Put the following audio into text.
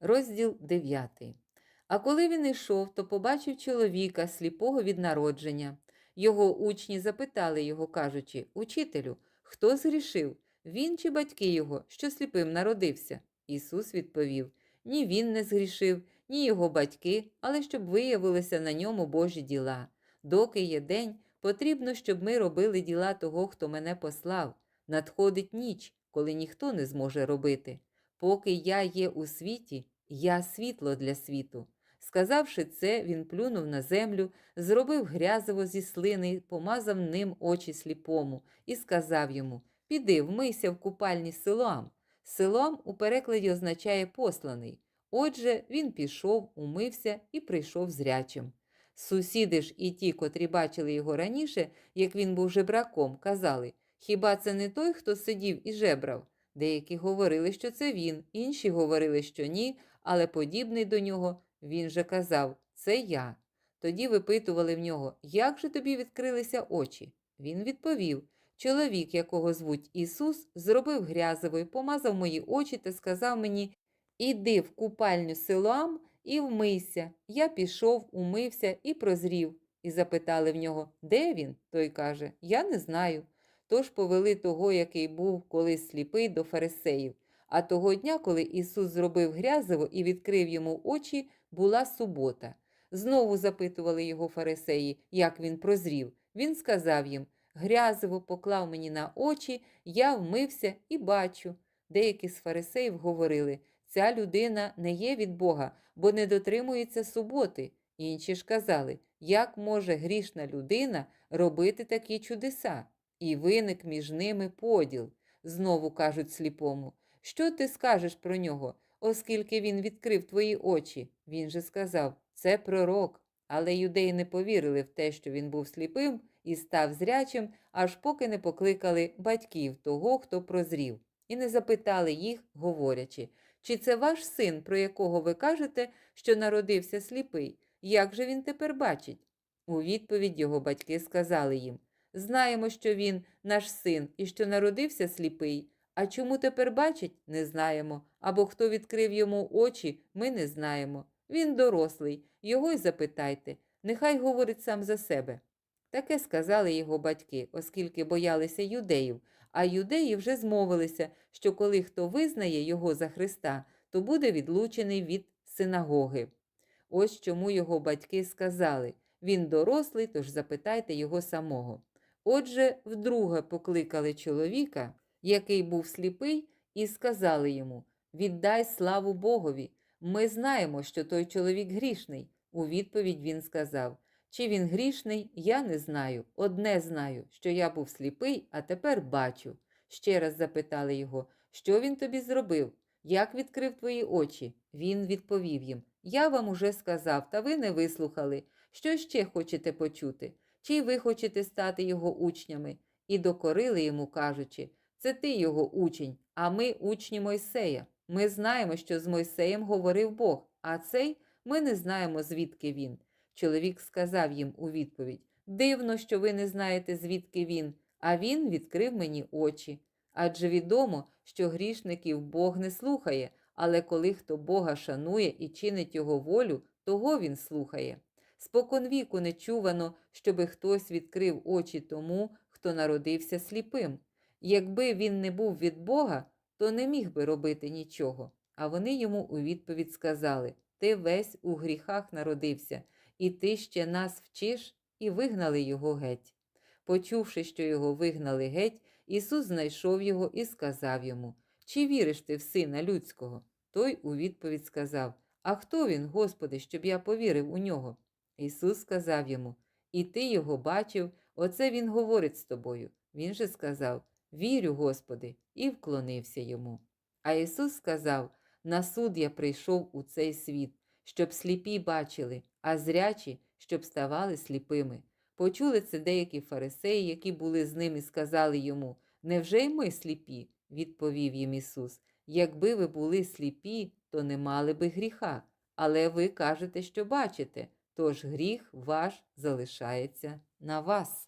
Розділ 9. А коли він йшов, то побачив чоловіка, сліпого від народження. Його учні запитали його, кажучи: Учителю, хто згрішив? Він чи батьки його, що сліпим народився? Ісус відповів: Ні він не згрішив, ні його батьки, але щоб виявилися на ньому Божі діла. Доки є день, потрібно, щоб ми робили діла того, хто мене послав. Надходить ніч, коли ніхто не зможе робити. Поки я є у світі, я світло для світу. Сказавши це, він плюнув на землю, зробив грязево зі слини, помазав ним очі сліпому і сказав йому: Піди, вмийся в купальні Силоам. Силоам у перекладі означає посланий. Отже, він пішов, умився і прийшов зрячим. Сусіди ж і ті, котрі бачили його раніше, як він був жебраком, казали: Хіба це не той, хто сидів і жебрав? Деякі говорили, що це він, інші говорили, що ні, але подібний до нього він же казав Це я. Тоді випитували в нього, як же тобі відкрилися очі? Він відповів Чоловік, якого звуть Ісус, зробив грязевою, помазав мої очі та сказав мені Іди в купальню Силоам і вмийся. Я пішов, умився і прозрів. І запитали в нього, де він? Той каже, Я не знаю. Тож повели того, який був колись сліпий до фарисеїв. А того дня, коли Ісус зробив грязево і відкрив йому очі, була субота. Знову запитували його фарисеї, як він прозрів. Він сказав їм: Грязево поклав мені на очі, я вмився і бачу. Деякі з фарисеїв говорили: ця людина не є від Бога, бо не дотримується суботи. Інші ж казали, як може грішна людина робити такі чудеса? І виник між ними поділ. Знову кажуть сліпому, що ти скажеш про нього, оскільки він відкрив твої очі? Він же сказав, це пророк. Але юдеї не повірили в те, що він був сліпим і став зрячим, аж поки не покликали батьків того, хто прозрів, і не запитали їх, говорячи, чи це ваш син, про якого ви кажете, що народився сліпий? Як же він тепер бачить? У відповідь його батьки сказали їм Знаємо, що він наш син і що народився сліпий. А чому тепер бачить, не знаємо. Або хто відкрив йому очі, ми не знаємо. Він дорослий, його й запитайте, нехай говорить сам за себе. Таке сказали його батьки, оскільки боялися юдеїв, а юдеї вже змовилися, що коли хто визнає його за Христа, то буде відлучений від синагоги. Ось чому його батьки сказали він дорослий, тож запитайте його самого. Отже, вдруге покликали чоловіка, який був сліпий, і сказали йому Віддай славу Богові. Ми знаємо, що той чоловік грішний. У відповідь він сказав Чи він грішний, я не знаю. Одне знаю, що я був сліпий, а тепер бачу. Ще раз запитали його, що він тобі зробив, як відкрив твої очі. Він відповів їм Я вам уже сказав, та ви не вислухали. Що ще хочете почути? Чи ви хочете стати його учнями? І докорили йому, кажучи, це ти його учень, а ми учні Мойсея. Ми знаємо, що з Мойсеєм говорив Бог, а цей ми не знаємо, звідки він. Чоловік сказав їм у відповідь Дивно, що ви не знаєте, звідки він, а він відкрив мені очі. Адже відомо, що грішників Бог не слухає, але коли хто Бога шанує і чинить його волю, того він слухає. Споконвіку не чувано, щоби хтось відкрив очі тому, хто народився сліпим. Якби він не був від Бога, то не міг би робити нічого. А вони йому у відповідь сказали Ти весь у гріхах народився, і ти ще нас вчиш, і вигнали його геть. Почувши, що його вигнали геть, Ісус знайшов його і сказав йому Чи віриш ти в сина людського? Той у відповідь сказав А хто він, Господи, щоб я повірив у нього? Ісус сказав йому І ти його бачив, оце Він говорить з тобою. Він же сказав Вірю, Господи, і вклонився йому. А Ісус сказав На суд я прийшов у цей світ, щоб сліпі бачили, а зрячі, щоб ставали сліпими. Почули це деякі фарисеї, які були з ним і сказали йому Невже й ми сліпі? відповів їм Ісус. Якби ви були сліпі, то не мали би гріха. Але ви кажете, що бачите, тож гріх ваш залишається на вас.